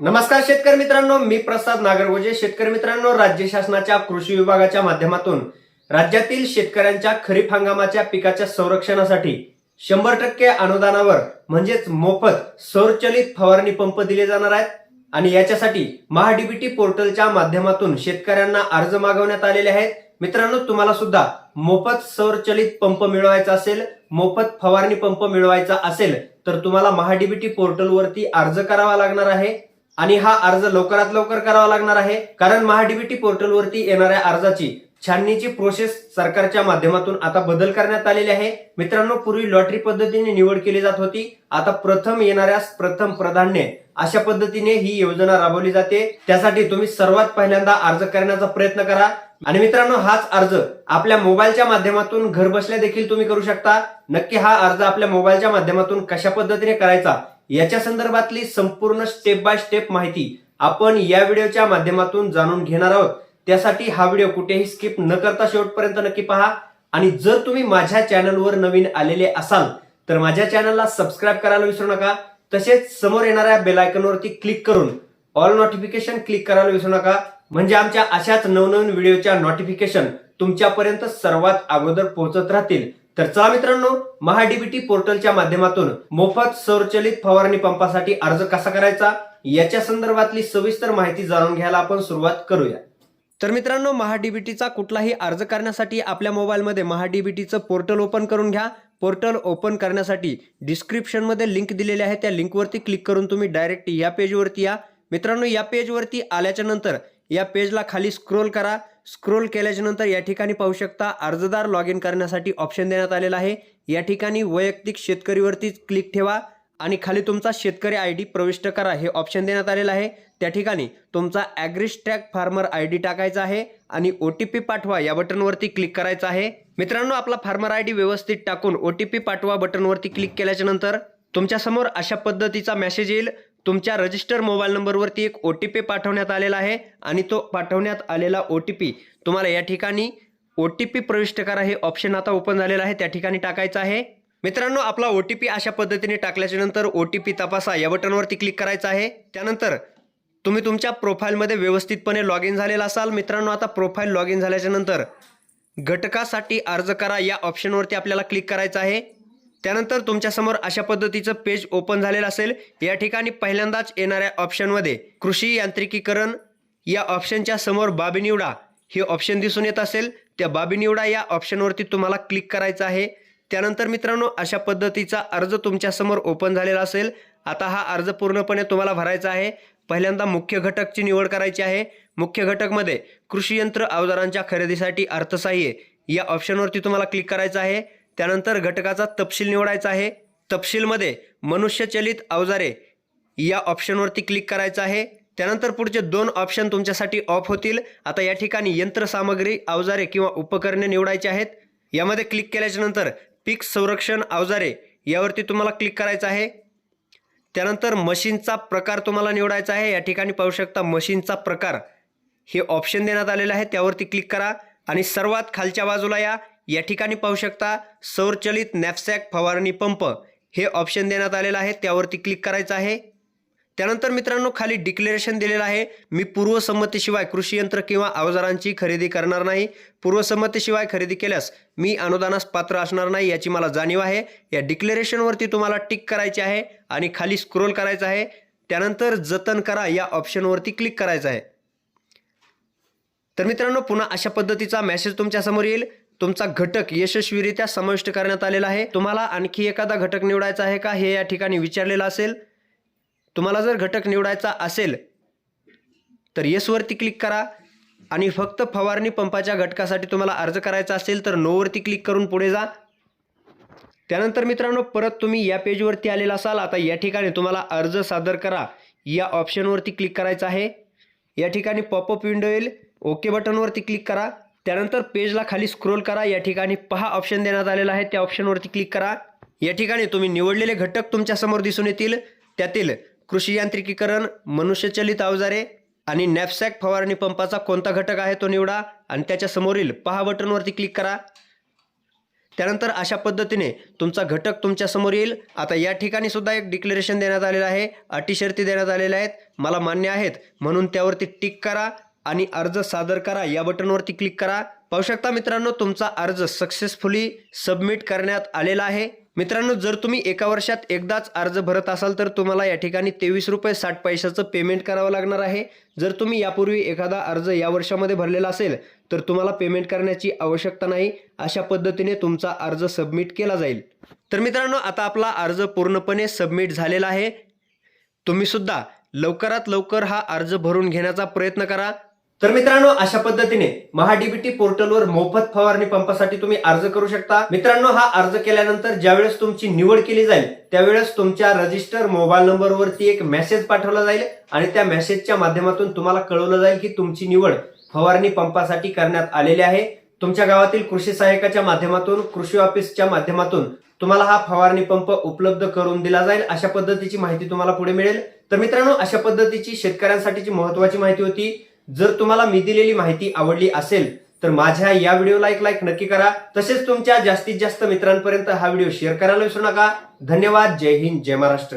नमस्कार शेतकरी मित्रांनो मी प्रसाद नागरगोजे. शेतकरी मित्रांनो राज्य शासनाच्या कृषी विभागाच्या माध्यमातून राज्यातील शेतकऱ्यांच्या खरीप हंगामाच्या पिकाच्या संरक्षणासाठी शंभर टक्के अनुदानावर म्हणजेच मोफत सौरचलित फवारणी पंप दिले जाणार आहेत. आणि याच्यासाठी महाडीबीटी पोर्टलच्या माध्यमातून शेतकऱ्यांना अर्ज मागवण्यात आलेले आहेत. मित्रांनो तुम्हाला सुद्धा मोफत सौरचलित पंप मिळवायचा असेल मोफत फवारणी पंप मिळवायचा असेल तर तुम्हाला महाडीबीटी पोर्टलवरती अर्ज करावा लागणार आहे. आणि हा अर्ज लवकरात लवकर करावा लागणार आहे. कारण महाडीबीटी पोर्टलवरती येणाऱ्या अर्जाची छाननीची प्रोसेस सरकारच्या माध्यमातून आता बदल करण्यात आलेली आहे. मित्रांनो पूर्वी लॉटरी पद्धतीने निवड केली जात होती. आता प्रथम येणाऱ्या प्रथम प्राधान्य अशा पद्धतीने ही योजना राबवली जाते. त्यासाठी तुम्ही सर्वात पहिल्यांदा अर्ज करण्याचा प्रयत्न करा. आणि मित्रांनो हाच अर्ज आपल्या मोबाईलच्या माध्यमातून घर बसल्या देखील तुम्ही करू शकता. नक्की हा अर्ज आपल्या मोबाईलच्या माध्यमातून कशा पद्धतीने करायचा याच्या संदर्भातली संपूर्ण स्टेप बाय स्टेप माहिती आपण या व्हिडिओच्या माध्यमातून जाणून घेणार आहोत. त्यासाठी हा व्हिडिओ कुठेही स्किप न करता शेवटपर्यंत नक्की पहा. आणि जर तुम्ही माझ्या चॅनलवर नवीन आलेले असाल तर माझ्या चॅनलला सबस्क्राईब करायला विसरू नका. तसेच समोर येणाऱ्या बेलायकनवरती क्लिक करून ऑल नोटिफिकेशन क्लिक करायला विसरू नका. म्हणजे आमच्या अशाच नवनवीन व्हिडिओच्या नोटिफिकेशन तुमच्यापर्यंत सर्वात अगोदर पोहोचत राहतील. तर चला मित्रांनो महाडीबीटी पोर्टलच्या माध्यमातून मोफत सौरचलित फवारणी पंपासाठी अर्ज कसा करायचा? याच्या संदर्भातली सविस्तर माहिती जाणून घ्यायला आपण सुरुवात करूया. तर मित्रांनो महाडीबीटीचा कुठलाही अर्ज करण्यासाठी आपल्या मोबाईलमध्ये महाडीबीटीचं पोर्टल ओपन करून घ्या. पोर्टल ओपन करण्यासाठी डिस्क्रिप्शनमध्ये लिंक दिलेली आहे. त्या लिंकवरती क्लिक करून तुम्ही डायरेक्ट या पेजवरती या. मित्रांनो या पेजवरती आल्याच्यानंतर या पेजला खाली स्क्रोल करा. स्क्रोल केल्याच्यानंतर या ठिकाणी पाहू शकता अर्जदार लॉग इन करण्यासाठी ऑप्शन देण्यात आलेला आहे. या ठिकाणी वैयक्तिक शेतकरीवरती क्लिक ठेवा आणि खाली तुमचा शेतकरी आय डी प्रविष्ट करा हे ऑप्शन देण्यात आलेलं आहे. त्या ठिकाणी तुमचा ॲग्रिस्ट्रॅक फार्मर आय डी टाकायचा आहे आणि ओ टी पी पाठवा या बटनवरती क्लिक करायचं आहे. मित्रांनो आपला फार्मर आय डी व्यवस्थित टाकून ओ टी पी पाठवा बटनवरती क्लिक केल्याच्यानंतर तुमच्यासमोर अशा पद्धतीचा मेसेज येईल. तुमच्या रजिस्टर मोबाईल नंबरवरती एक ओ टी पी पाठवण्यात आलेला आहे आणि तो पाठवण्यात आलेला ओ टी पी तुम्हाला या ठिकाणी ओ टी पी प्रविष्ट करा. हे ऑप्शन आता ओपन झालेलं आहे. त्या ठिकाणी टाकायचं आहे. मित्रांनो आपला ओ टी पी अशा पद्धतीने टाकल्याच्या नंतर ओ टी पी तपासा. या बटनवरती क्लिक करायचं आहे. त्यानंतर तुम्ही तुमच्या प्रोफाईलमध्ये व्यवस्थितपणे लॉग इन झालेला असाल. मित्रांनो आता प्रोफाईल लॉग इन झाल्याच्यानंतर घटकासाठी अर्ज करा. या ऑप्शनवरती आपल्याला क्लिक करायचं आहे. त्यानंतर तुमच्यासमोर अशा पद्धतीचं पेज ओपन झालेलं असेल. या ठिकाणी पहिल्यांदाच येणाऱ्या ऑप्शनमध्ये कृषी यांत्रिकीकरण या ऑप्शनच्या समोर बाबी निवडा. हे ऑप्शन दिसून येत असेल. त्या बाबी निवडा या ऑप्शनवरती तुम्हाला क्लिक करायचं आहे. त्यानंतर मित्रांनो अशा पद्धतीचा अर्ज तुमच्यासमोर ओपन झालेला असेल. आता हा अर्ज पूर्णपणे तुम्हाला भरायचा आहे. पहिल्यांदा मुख्य घटकची निवड करायची आहे. मुख्य घटकमध्ये कृषी यंत्र अवजारांच्या खरेदीसाठी अर्थसाह्य या ऑप्शनवरती तुम्हाला क्लिक करायचं आहे. त्यानंतर घटकाचा तपशील निवडायचा आहे. तपशीलमध्ये मनुष्यचलित अवजारे या ऑप्शनवरती क्लिक करायचं आहे. त्यानंतर पुढचे दोन ऑप्शन तुमच्यासाठी ऑफ होतील. आता या ठिकाणी यंत्रसामग्री अवजारे किंवा उपकरणे निवडायची आहेत. यामध्ये क्लिक केल्याच्यानंतर पीक संरक्षण अवजारे यावरती तुम्हाला क्लिक करायचं आहे. त्यानंतर मशीनचा प्रकार तुम्हाला निवडायचा आहे. या ठिकाणी पाहू शकता मशीनचा प्रकार हे ऑप्शन देण्यात आलेलं आहे. त्यावरती क्लिक करा. आणि सर्वात खालच्या बाजूला या. या ठिकाणी पाहू शकता सौरचलित नॅपसॅक फवारणी पंप हे ऑप्शन देण्यात आलेलं आहे. त्यावरती क्लिक करायचं आहे. त्यानंतर मित्रांनो खाली डिक्लेरेशन दिलेलं आहे. मी पूर्वसंमतीशिवाय कृषी यंत्र किंवा अवजारांची खरेदी करणार नाही. पूर्वसंमतीशिवाय खरेदी केल्यास मी अनुदानास पात्र असणार नाही याची मला जाणीव आहे. या डिक्लेरेशनवरती तुम्हाला टिक करायची आहे आणि खाली स्क्रोल करायचं आहे. त्यानंतर जतन करा या ऑप्शनवरती क्लिक करायचं आहे. तर मित्रांनो पुन्हा अशा पद्धतीचा मेसेज तुमच्यासमोर येईल. तुमचा घटक यशस्वीरित्या समाविष्ट करण्यात आलेला आहे. तुम्हाला आणखी एखादा घटक निवडायचा आहे का? हे या ठिकाणी विचारलेलं असेल. तुम्हाला जर घटक निवडायचा असेल तर येसवरती क्लिक करा. आणि फक्त फवारणी पंपाच्या घटकासाठी तुम्हाला अर्ज करायचा असेल तर नोवरती क्लिक करून पुढे जा. त्यानंतर मित्रांनो परत तुम्ही या पेजवरती आलेला असाल आता या ठिकाणी तुम्हाला अर्ज सादर करा. या ऑप्शनवरती क्लिक करायचं आहे. या ठिकाणी पॉपअप विंडो येईल. ओके बटनवरती क्लिक करा. त्यानंतर पेजला खाली स्क्रोल करा. या ठिकाणी पहा ऑप्शन देण्यात आलेला आहे. त्या ऑप्शनवरती क्लिक करा. या ठिकाणी तुम्ही निवडलेले घटक तुमच्यासमोर दिसून येतील. त्यातील कृषी यांत्रिकीकरण मनुष्यचलित अवजारे आणि नॅपसॅक फवारणी पंपाचा कोणता घटक आहे तो निवडा. आणि त्याच्या समोरील पहा बटनवरती क्लिक करा. त्यानंतर अशा पद्धतीने तुमचा घटक तुमच्यासमोर येईल. आता या ठिकाणी सुद्धा एक डिक्लेरेशन देण्यात आलेलं आहे. अटी शर्ती देण्यात आलेल्या आहेत. मला मान्य आहेत. म्हणून त्यावरती टिक करा. आणि अर्ज सादर करा. या बटनवरती क्लिक करा. पाहू शकता मित्रांनो तुमचा अर्ज सक्सेसफुली सबमिट करण्यात आलेला आहे. मित्रांनो जर तुम्ही एका वर्षात एकदाच अर्ज भरत असाल तर तुम्हाला या ठिकाणी तेवीस रुपये साठ पैशाचं पेमेंट करावं लागणार आहे. जर तुम्ही यापूर्वी एखादा अर्ज या वर्षामध्ये भरलेला असेल तर तुम्हाला पेमेंट करण्याची आवश्यकता नाही. अशा पद्धतीने तुमचा अर्ज सबमिट केला जाईल. तर मित्रांनो आता आपला अर्ज पूर्णपणे सबमिट झालेला आहे. तुम्हीसुद्धा लवकरात लवकर हा अर्ज भरून घेण्याचा प्रयत्न करा. तर मित्रांनो अशा पद्धतीने महाडीबीटी पोर्टलवर मोफत फवारणी पंपासाठी तुम्ही अर्ज करू शकता. मित्रांनो हा अर्ज केल्यानंतर ज्यावेळेस तुमची निवड केली जाईल त्यावेळेस तुमच्या रजिस्टर मोबाईल नंबरवरती एक मेसेज पाठवला जाईल आणि त्या मेसेजच्या माध्यमातून तुम्हाला कळवलं जाईल की तुमची निवड फवारणी पंपासाठी करण्यात आलेली आहे. तुमच्या गावातील कृषी सहाय्यकाच्या माध्यमातून कृषी ऑफिसच्या माध्यमातून तुम्हाला हा फवारणी पंप उपलब्ध करून दिला जाईल. अशा पद्धतीची माहिती तुम्हाला पुढे मिळेल. तर मित्रांनो अशा पद्धतीची शेतकऱ्यांसाठीची महत्वाची माहिती होती. जर तुम्हाला मी दिलेली माहिती आवडली असेल तर माझ्या या व्हिडिओला एक लाईक नक्की करा. तसेच तुमच्या जास्तीत जास्त मित्रांपर्यंत हा व्हिडिओ शेअर करायला विसरू नका. धन्यवाद. जय हिंद. जय महाराष्ट्र.